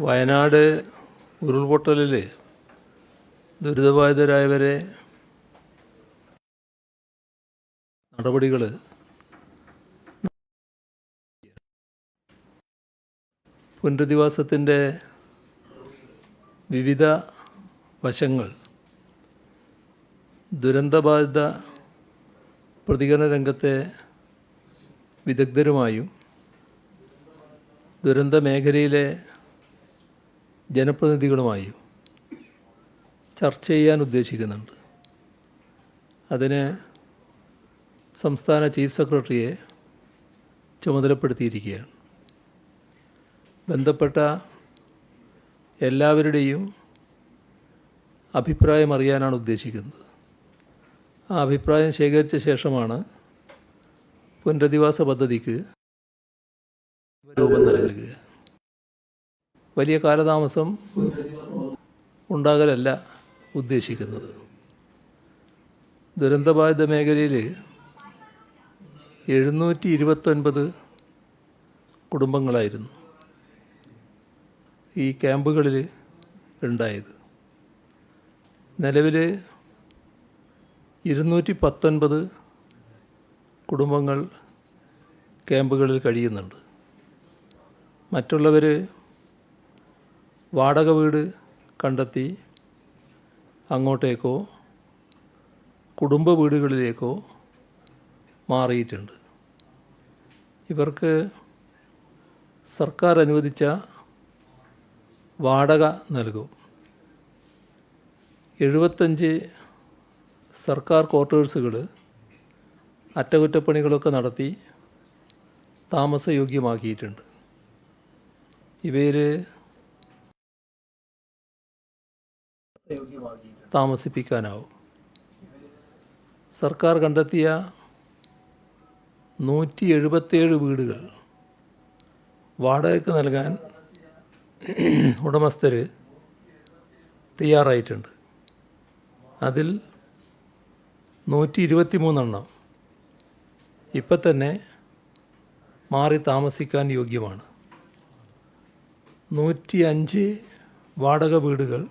വയനാട് ഉരുൾപൊട്ടലിൽ ദുരിതബാധിതരായവരെ നടപടികൾ പുനരധിവാസത്തിന്റെ വിവിധ വശങ്ങൾ ദുരന്തബാധിത പ്രതികരണ രംഗത്തെ വിദഗ്ധരുമായും ദുരന്ത മേഖലയിലെ ജനപ്രതിനിധികളുമായും ചർച്ച ചെയ്യാൻ ഉദ്ദേശിക്കുന്നുണ്ട്. അതിന് സംസ്ഥാന ചീഫ് സെക്രട്ടറിയെ ചുമതലപ്പെടുത്തിയിരിക്കുകയാണ്. ബന്ധപ്പെട്ട എല്ലാവരുടെയും അഭിപ്രായം അറിയാനാണ് ഉദ്ദേശിക്കുന്നത്. ആ അഭിപ്രായം ശേഖരിച്ച ശേഷമാണ് പുനരധിവാസ പദ്ധതിക്ക് രൂപം നൽകുക. വലിയ കാലതാമസം ഉണ്ടാകലല്ല ഉദ്ദേശിക്കുന്നത്. ദുരന്തബാധിത മേഖലയിൽ എഴുന്നൂറ്റി ഇരുപത്തൊൻപത് കുടുംബങ്ങളായിരുന്നു ഈ ക്യാമ്പുകളിൽ ഉണ്ടായത്. നിലവിൽ ഇരുന്നൂറ്റി പത്തൊൻപത് കുടുംബങ്ങൾ ക്യാമ്പുകളിൽ കഴിയുന്നുണ്ട്. മറ്റുള്ളവർ വാടക വീട് കണ്ടെത്തി അങ്ങോട്ടേക്കോ കുടുംബ വീടുകളിലേക്കോ മാറിയിട്ടുണ്ട്. ഇവർക്ക് സർക്കാർ അനുവദിച്ച വാടക നൽകും. എഴുപത്തഞ്ച് സർക്കാർ ക്വാർട്ടേഴ്സുകൾ അറ്റകുറ്റപ്പണികളൊക്കെ നടത്തി താമസയോഗ്യമാക്കിയിട്ടുണ്ട്. ഇവയിൽ താമസിപ്പിക്കാനാവും. സർക്കാർ കണ്ടെത്തിയ നൂറ്റി എഴുപത്തേഴ് വീടുകൾ വാടകയ്ക്ക് നൽകാൻ ഉടമസ്ഥർ തയ്യാറായിട്ടുണ്ട്. അതിൽ നൂറ്റി ഇരുപത്തി മൂന്നെണ്ണം ഇപ്പം തന്നെ മാറി താമസിക്കാൻ യോഗ്യമാണ്. നൂറ്റി അഞ്ച് വാടക വീടുകൾ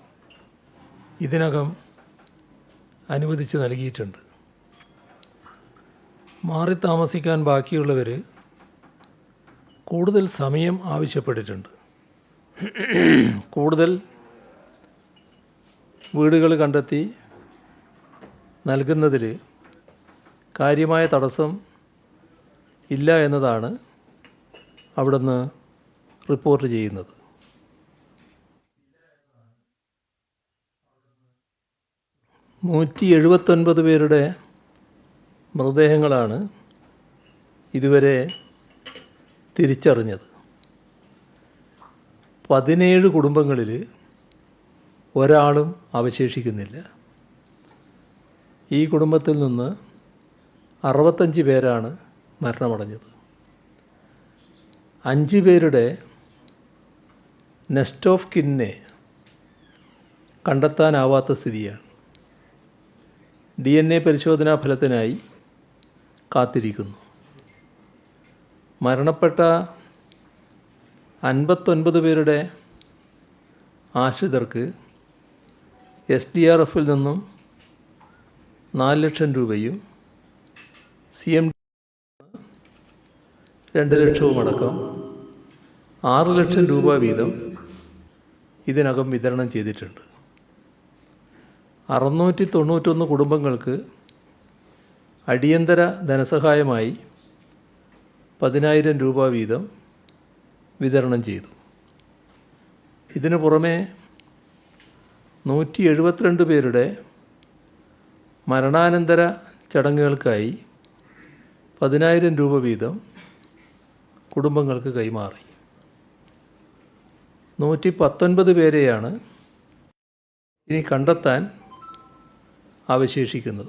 ഇതിനകം അനുവദിച്ച് നൽകിയിട്ടുണ്ട്. മാറി താമസിക്കാൻ ബാക്കിയുള്ളവർ കൂടുതൽ സമയം ആവശ്യപ്പെട്ടിട്ടുണ്ട്. കൂടുതൽ വീടുകൾ കണ്ടെത്തി നൽകുന്നതിൽ കാര്യമായ തടസ്സം ഇല്ല എന്നതാണ് അവിടുന്ന് റിപ്പോർട്ട് ചെയ്യുന്നത്. നൂറ്റി എഴുപത്തൊൻപത് പേരുടെ മൃതദേഹങ്ങളാണ് ഇതുവരെ തിരിച്ചറിഞ്ഞത്. പതിനേഴ് കുടുംബങ്ങളിൽ ഒരാളും അവശേഷിക്കുന്നില്ല. ഈ കുടുംബത്തിൽ നിന്ന് അറുപത്തഞ്ച് പേരാണ് മരണമടഞ്ഞത്. അഞ്ച് പേരുടെ നെസ്റ്റ് ഓഫ് കിന്നെ കണ്ടെത്താനാവാത്ത സ്ഥിതിയാണ്. ഡി എൻ എ പരിശോധനാ ഫലത്തിനായി കാത്തിരിക്കുന്നു. മരണപ്പെട്ട അൻപത്തൊൻപത് പേരുടെ ആശ്രിതർക്ക് എസ് ഡി ആർ എഫിൽ നിന്നും നാല് ലക്ഷം രൂപയും സി എം രണ്ട് ലക്ഷവും അടക്കം ആറ് ലക്ഷം രൂപ വീതം ഇതിനകം വിതരണം ചെയ്തിട്ടുണ്ട്. അറുന്നൂറ്റി തൊണ്ണൂറ്റൊന്ന് കുടുംബങ്ങൾക്ക് അടിയന്തര ധനസഹായമായി പതിനായിരം രൂപ വീതം വിതരണം ചെയ്തു. ഇതിനു പുറമെ നൂറ്റി എഴുപത്തിരണ്ട് പേരുടെ മരണാനന്തര ചടങ്ങുകൾക്കായി പതിനായിരം രൂപ വീതം കുടുംബങ്ങൾക്ക് കൈമാറി. നൂറ്റി പത്തൊൻപത് പേരെയാണ് ഇനി കണ്ടെത്താൻ അവശേഷിക്കുന്നത്.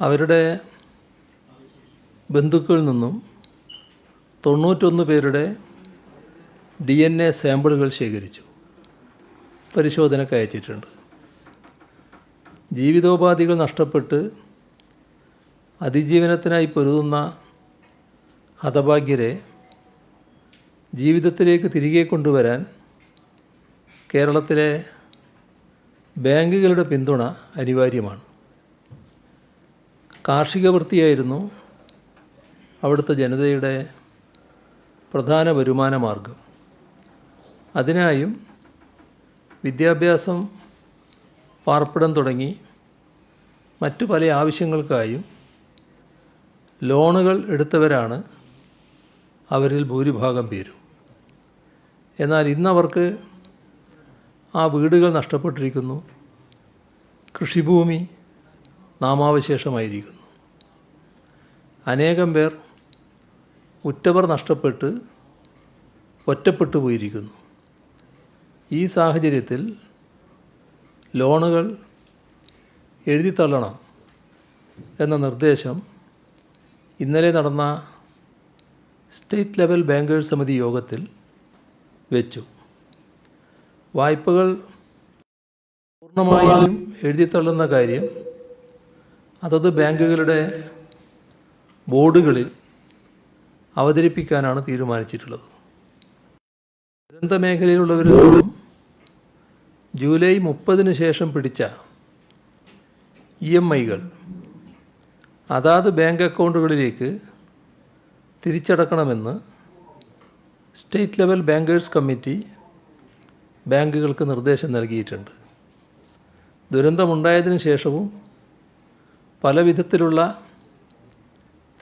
അവരുടെ ബന്ധുക്കളിൽ നിന്നും തൊണ്ണൂറ്റൊന്ന് പേരുടെ ഡി എൻ എ സാമ്പിളുകൾ ശേഖരിച്ചു. പരിശോധനയ്ക്ക് അയച്ചിട്ടുണ്ട്. ജീവിതോപാധികൾ നഷ്ടപ്പെട്ട് അതിജീവനത്തിനായി പൊരുതുന്ന ഹതഭാഗ്യരെ ജീവിതത്തിലേക്ക് തിരികെ കൊണ്ടുവരാൻ കേരളത്തിലെ ബാങ്കുകളുടെ പിന്തുണ അനിവാര്യമാണ്. കാർഷിക വൃത്തിയായിരുന്നു അവിടുത്തെ ജനതയുടെ പ്രധാന വരുമാന മാർഗം. അതിനായും വിദ്യാഭ്യാസം പാർപ്പിടം തുടങ്ങി മറ്റു പല ആവശ്യങ്ങൾക്കായും ലോണുകൾ എടുത്തവരാണ് അവരിൽ ഭൂരിഭാഗം പേരും. എന്നാൽ ഇന്നവർക്ക് ആ വീടുകൾ നഷ്ടപ്പെട്ടിരിക്കുന്നു. കൃഷിഭൂമി നാമാവശേഷമായിരിക്കുന്നു. അനേകം പേർ ഉറ്റവർ നഷ്ടപ്പെട്ട് ഒറ്റപ്പെട്ടു പോയിരിക്കുന്നു. ഈ സാഹചര്യത്തിൽ ലോണുകൾ എഴുതിത്തള്ളണം എന്ന നിർദ്ദേശം ഇന്നലെ നടന്ന സ്റ്റേറ്റ് ലെവൽ ബാങ്കേഴ്സ് സമിതി യോഗത്തിൽ വെച്ചു. വായ്പകൾ പൂർണമായും എഴുതിത്തള്ളുന്ന കാര്യം അതത് ബാങ്കുകളുടെ ബോർഡുകളിൽ അവതരിപ്പിക്കാനാണ് തീരുമാനിച്ചിട്ടുള്ളത്. ദുരന്ത മേഖലയിലുള്ളവരോടും ജൂലൈ മുപ്പതിന് ശേഷം പിടിച്ച ഇ എം ഐകൾ അതാത് ബാങ്ക് അക്കൗണ്ടുകളിലേക്ക് തിരിച്ചടക്കണമെന്ന് സ്റ്റേറ്റ് ലെവൽ ബാങ്കേഴ്സ് കമ്മിറ്റി ബാങ്കുകൾക്ക് നിർദ്ദേശം നൽകിയിട്ടുണ്ട്. ദുരന്തമുണ്ടായതിനു ശേഷവും പല വിധത്തിലുള്ള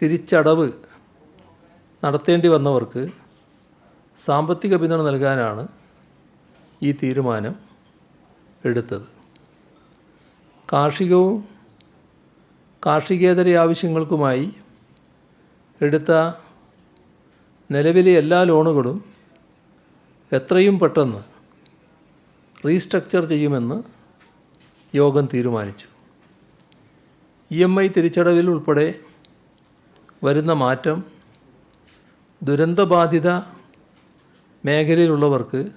തിരിച്ചടവ് നടത്തേണ്ടി വന്നവർക്ക് സാമ്പത്തിക പിന്തുണ നൽകാനാണ് ഈ തീരുമാനം എടുത്തത്. കാർഷികവും കാർഷികേതര ആവശ്യങ്ങൾക്കുമായി എടുത്ത നിലവിലെ എല്ലാ ലോണുകളും എത്രയും പെട്ടെന്ന് റീസ്ട്രക്ചർ ചെയ്യുമെന്ന് യോഗം തീരുമാനിച്ചു. ഇ എം ഐ തിരിച്ചടവിൽ ഉൾപ്പെടെ വരുന്ന മാറ്റം ദുരന്തബാധിത മേഖലയിലുള്ളവർക്ക്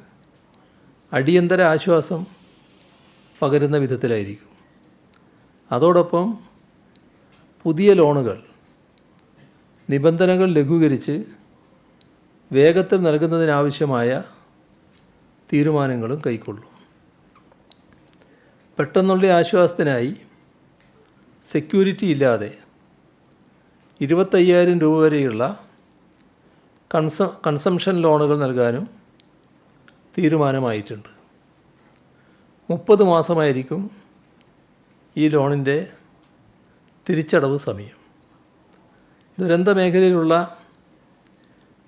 അടിയന്തര ആശ്വാസം പകരുന്ന വിധത്തിലായിരിക്കും. അതോടൊപ്പം പുതിയ ലോണുകൾ നിബന്ധനകൾ ലഘൂകരിച്ച് വേഗത്തിൽ നൽകുന്നതിനാവശ്യമായ തീരുമാനങ്ങളും കൈക്കൊള്ളും. പെട്ടെന്നുള്ള ആശ്വാസത്തിനായി സെക്യൂരിറ്റി ഇല്ലാതെ ഇരുപത്തയ്യായിരം രൂപ വരെയുള്ള കൺസ കൺസംഷൻ ലോണുകൾ നൽകാനും തീരുമാനമായിട്ടുണ്ട്. മുപ്പത് മാസമായിരിക്കും ഈ ലോണിന്റെ തിരിച്ചടവ് സമയം. ദുരന്ത മേഖലയിലുള്ള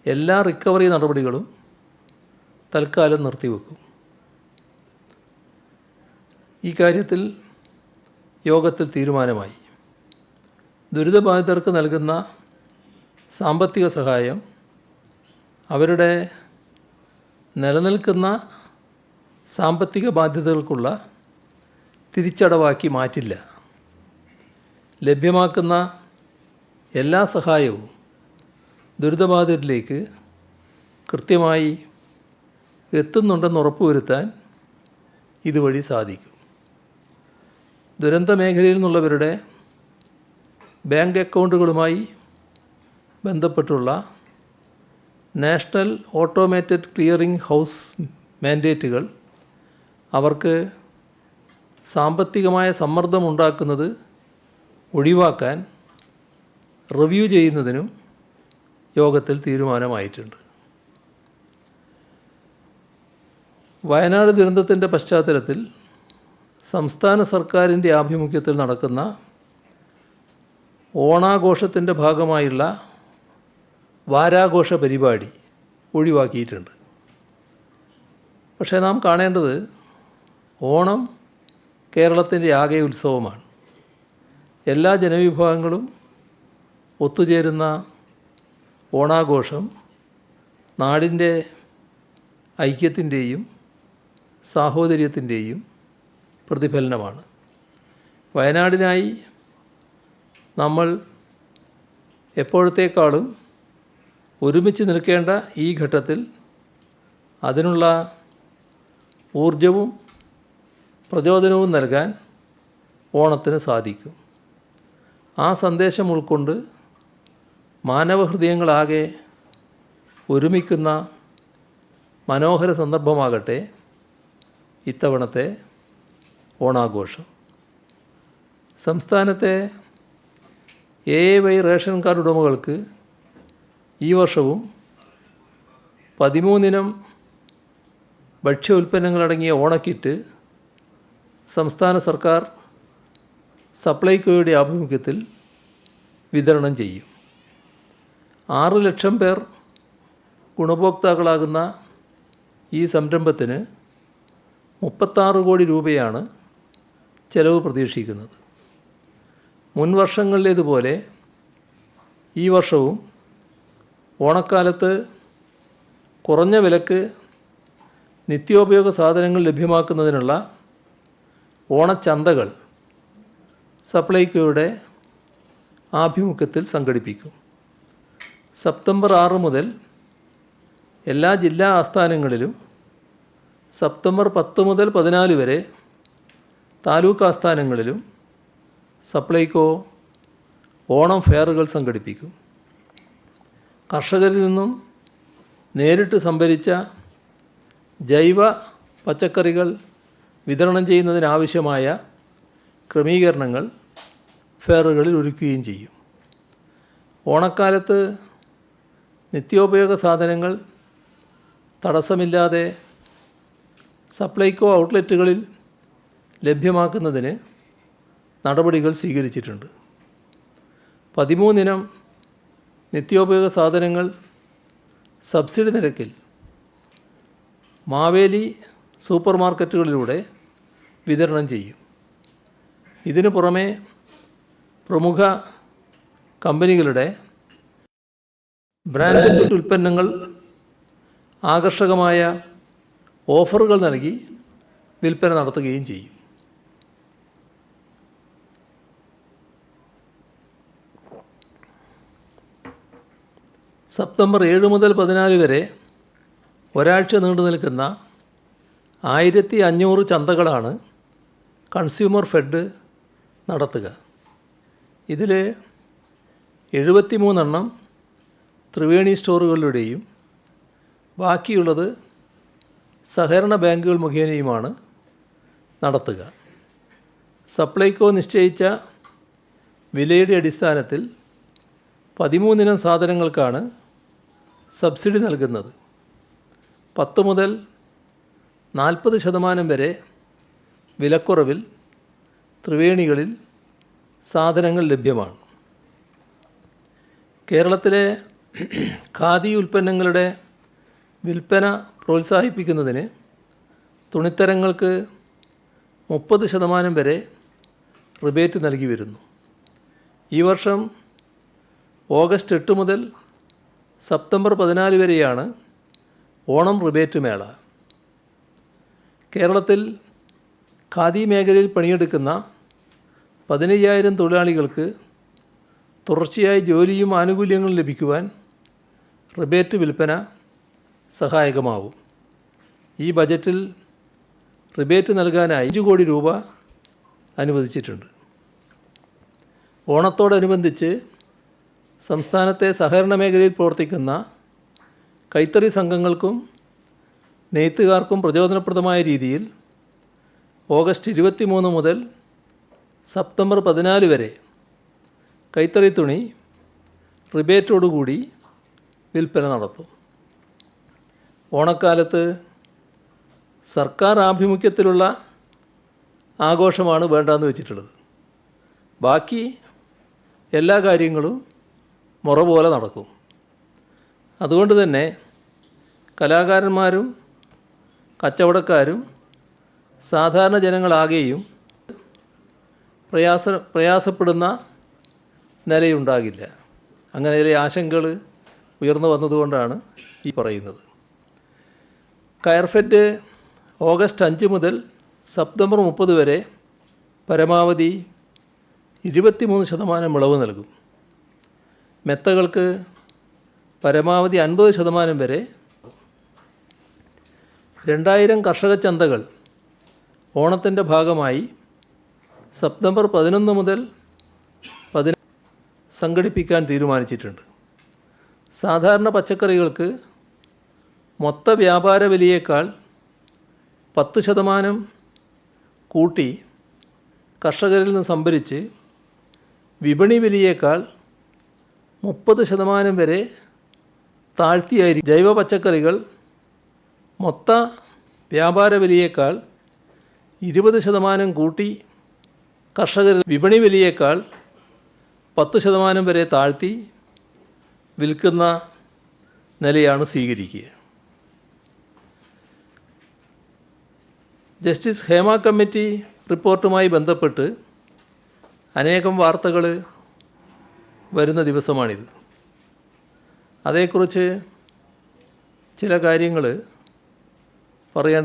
എല്ലാ റിക്കവറി നടപടികളും തൽക്കാലം നിർത്തിവെക്കും. ഈ കാര്യത്തിൽ യോഗത്തിൽ തീരുമാനമായി. ദുരിതബാധിതർക്ക് നൽകുന്ന സാമ്പത്തിക സഹായം അവരുടെ നിലനിൽക്കുന്ന സാമ്പത്തിക ബാധ്യതകൾക്കുള്ള തിരിച്ചടവാക്കി മാറ്റില്ല. ലഭ്യമാക്കുന്ന എല്ലാ സഹായവും ദുരിതബാധിതരിലേക്ക് കൃത്യമായി എത്തുന്നുണ്ടെന്ന് ഉറപ്പുവരുത്താൻ ഇതുവഴി സാധിക്കും. ദുരന്ത മേഖലയിൽ നിന്നുള്ളവരുടെ ബാങ്ക് അക്കൗണ്ടുകളുമായി ബന്ധപ്പെട്ടുള്ള നാഷണൽ ഓട്ടോമേറ്റഡ് ക്ലിയറിംഗ് ഹൗസ് മാൻഡേറ്റുകൾ അവർക്ക് സാമ്പത്തികമായ സമ്മർദ്ദമുണ്ടാക്കുന്നത് ഒഴിവാക്കാൻ റിവ്യൂ ചെയ്യുന്നതിനും യോഗത്തിൽ തീരുമാനമായിട്ടുണ്ട്. വയനാട് ദുരന്തത്തിന്റെ പശ്ചാത്തലത്തിൽ സംസ്ഥാന സർക്കാരിന്റെ ആഭിമുഖ്യത്തിൽ നടക്കുന്ന ഓണാഘോഷത്തിന്റെ ഭാഗമായുള്ള വാരാഘോഷ പരിപാടി ഒഴിവാക്കിയിട്ടുണ്ട്. പക്ഷേ നാം കാണേണ്ടത് ഓണം കേരളത്തിന്റെ ആകെ ഉത്സവമാണ്. എല്ലാ ജനവിഭാഗങ്ങളും ഒത്തുചേരുന്ന ഓണാഘോഷം നാടിന്റെ ഐക്യത്തിന്റെയും സാഹോദര്യത്തിന്റെയും പ്രതിഫലനമാണ്. വയനാടിനായി നമ്മൾ എപ്പോഴത്തേക്കാളും ഒരുമിച്ച് നിൽക്കേണ്ട ഈ ഘട്ടത്തിൽ അതിനുള്ള ഊർജവും പ്രചോദനവും നൽകാൻ ഓണത്തിന് സാധിക്കും. ആ സന്ദേശം ഉൾക്കൊണ്ട് മാനവഹൃദയങ്ങളാകെ ഒരുമിക്കുന്ന മനോഹര സന്ദർഭമാകട്ടെ ഇത്തവണത്തെ ഓണാഘോഷം. സംസ്ഥാനത്തെ എ വൈ റേഷൻ കാർഡ് ഉടമകൾക്ക് ഈ വർഷവും പതിമൂന്നിനം ഭക്ഷ്യ ഉൽപ്പന്നങ്ങളടങ്ങിയ ഓണക്കിറ്റ് സംസ്ഥാന സർക്കാർ സപ്ലൈകോയുടെ ആഭിമുഖ്യത്തിൽ വിതരണം ചെയ്യും. ആറ് ലക്ഷം പേർ ഗുണഭോക്താക്കളാകുന്ന ഈ സംരംഭത്തിന് മുപ്പത്താറ് കോടി രൂപയാണ് ചെലവ് പ്രതീക്ഷിക്കുന്നത്. മുൻ വർഷങ്ങളിലേതുപോലെ ഈ വർഷവും ഓണക്കാലത്ത് കുറഞ്ഞ വിലക്ക് നിത്യോപയോഗ സാധനങ്ങൾ ലഭ്യമാക്കുന്നതിനുള്ള ഓണച്ചന്തകൾ സപ്ലൈകോയുടെ ആഭിമുഖ്യത്തിൽ സംഘടിപ്പിക്കും. സെപ്റ്റംബർ ആറ് മുതൽ എല്ലാ ജില്ലാ ആസ്ഥാനങ്ങളിലും സെപ്റ്റംബർ പത്ത് മുതൽ പതിനാല് വരെ താലൂക്ക് ആസ്ഥാനങ്ങളിലും സപ്ലൈകോ ഓണം ഫെയറുകൾ സംഘടിപ്പിക്കും. കർഷകരിൽ നിന്നും നേരിട്ട് സംഭരിച്ച ജൈവ പച്ചക്കറികൾ വിതരണം ചെയ്യുന്നതിനാവശ്യമായ ക്രമീകരണങ്ങൾ ഫെയറുകളിൽ ഒരുക്കുകയും ചെയ്യും. ഓണക്കാലത്ത് നിത്യോപയോഗ സാധനങ്ങൾ തടസ്സമില്ലാതെ സപ്ലൈകോ ഔട്ട്ലെറ്റുകളിൽ ലഭ്യമാക്കുന്നതിന് നടപടികൾ സ്വീകരിച്ചിട്ടുണ്ട്. പതിമൂന്നിനം നിത്യോപയോഗ സാധനങ്ങൾ സബ്സിഡി നിരക്കിൽ മാവേലി സൂപ്പർ മാർക്കറ്റുകളിലൂടെ വിതരണം ചെയ്യും. ഇതിനു പുറമെ പ്രമുഖ കമ്പനികളുടെ ബ്രാൻഡഡ് ഉൽപ്പന്നങ്ങൾ ആകർഷകമായ ഓഫറുകൾ നൽകി വിൽപ്പന നടത്തുകയും ചെയ്യും. സെപ്റ്റംബർ ഏഴ് മുതൽ പതിനാല് വരെ ഒരാഴ്ച നീണ്ടു നിൽക്കുന്ന ആയിരത്തി അഞ്ഞൂറ് ചന്തകളാണ് കൺസ്യൂമർ ഫെഡ് നടത്തുക. ഇതിൽ എഴുപത്തി മൂന്നെണ്ണം ത്രിവേണി സ്റ്റോറുകളിലൂടെയും ബാക്കിയുള്ളത് സഹകരണ ബാങ്കുകൾ മുഖേനയുമാണ് നടത്തുക. സപ്ലൈകോ നിശ്ചയിച്ച വിലയുടെ അടിസ്ഥാനത്തിൽ പതിമൂന്നിനം സാധനങ്ങൾക്കാണ് സബ്സിഡി നൽകുന്നത്. പത്ത് മുതൽ നാൽപ്പത് ശതമാനം വരെ വിലക്കുറവിൽ ത്രിവേണികളിൽ സാധനങ്ങൾ ലഭ്യമാണ്. കേരളത്തിലെ ഖാദി ഉൽപ്പന്നങ്ങളുടെ വിൽപ്പന പ്രോത്സാഹിപ്പിക്കുന്നതിന് തുണിത്തരങ്ങൾക്ക് മുപ്പത് ശതമാനം വരെ റിബേറ്റ് നൽകി വരുന്നു. ഈ വർഷം ഓഗസ്റ്റ് എട്ട് മുതൽ സെപ്റ്റംബർ പതിനാല് വരെയാണ് ഓണം റിബേറ്റ് മേള. കേരളത്തിൽ ഖാദി മേഖലയിൽ പണിയെടുക്കുന്ന പതിനയ്യായിരം തൊഴിലാളികൾക്ക് തുടർച്ചയായി ജോലിയും ആനുകൂല്യങ്ങളും ലഭിക്കുവാൻ റിബേറ്റ് വിൽപ്പന സഹായകമാവും. ഈ ബജറ്റിൽ റിബേറ്റ് നൽകാനായി അഞ്ച് കോടി രൂപ അനുവദിച്ചിട്ടുണ്ട്. ഓണത്തോടനുബന്ധിച്ച് സംസ്ഥാനത്തെ സഹകരണ മേഖലയിൽ പ്രവർത്തിക്കുന്ന കൈത്തറി സംഘങ്ങൾക്കും നെയ്ത്തുകാർക്കും പ്രചോദനപ്രദമായ രീതിയിൽ ഓഗസ്റ്റ് ഇരുപത്തി മൂന്ന് മുതൽ സെപ്റ്റംബർ പതിനാല് വരെ കൈത്തറി തുണി റിബേറ്റോടുകൂടി വിൽപ്പന നടത്തും. ഓണക്കാലത്ത് സർക്കാർ ആഭിമുഖ്യത്തിലുള്ള ആഘോഷമാണ് വേണ്ടെന്ന് വെച്ചിട്ടുള്ളത്. ബാക്കി എല്ലാ കാര്യങ്ങളും മുറ പോലെ നടക്കും. അതുകൊണ്ട് തന്നെ കലാകാരന്മാരും കച്ചവടക്കാരും സാധാരണ ജനങ്ങളാകെയും പ്രയാസ പ്രയാസപ്പെടുന്ന നിലയുണ്ടാകില്ല. അങ്ങനെ ചില ആശങ്കകൾ ഉയർന്നു വന്നതുകൊണ്ടാണ് ഈ പറയുന്നത്. കയർഫെറ്റ് ഓഗസ്റ്റ് അഞ്ച് മുതൽ സെപ്റ്റംബർ മുപ്പത് വരെ പരമാവധി ഇരുപത്തിമൂന്ന് ശതമാനം ഇളവ് നൽകും. മെത്തകൾക്ക് പരമാവധി അൻപത് ശതമാനം വരെ രണ്ടായിരം കർഷക ചന്തകൾ ഓണത്തിന്റെ ഭാഗമായി സെപ്റ്റംബർ പതിനൊന്ന് മുതൽ പതിന സംഘടിപ്പിക്കാൻ തീരുമാനിച്ചിട്ടുണ്ട്. സാധാരണ പച്ചക്കറികൾക്ക് മൊത്ത വ്യാപാര വിലയേക്കാൾ പത്ത് ശതമാനം കൂട്ടി കർഷകരിൽ നിന്ന് സംഭരിച്ച് വിപണി വിലയേക്കാൾ മുപ്പത് ശതമാനം വരെ താഴ്ത്തിയായിരിക്കും. ജൈവ പച്ചക്കറികൾ മൊത്ത വ്യാപാര വിലയേക്കാൾ ഇരുപത് ശതമാനം കൂട്ടി കർഷകർ വിപണി വിലയേക്കാൾ പത്ത് ശതമാനം വരെ താഴ്ത്തി വിൽക്കുന്ന നിലയാണ് സ്വീകരിക്കുക. ജസ്റ്റിസ് ഹേമ കമ്മിറ്റി റിപ്പോർട്ടുമായി ബന്ധപ്പെട്ട് അനേകം വാർത്തകൾ വരുന്ന ദിവസമാണിത്. അതേക്കുറിച്ച് ചില കാര്യങ്ങൾ പറയേണ്ട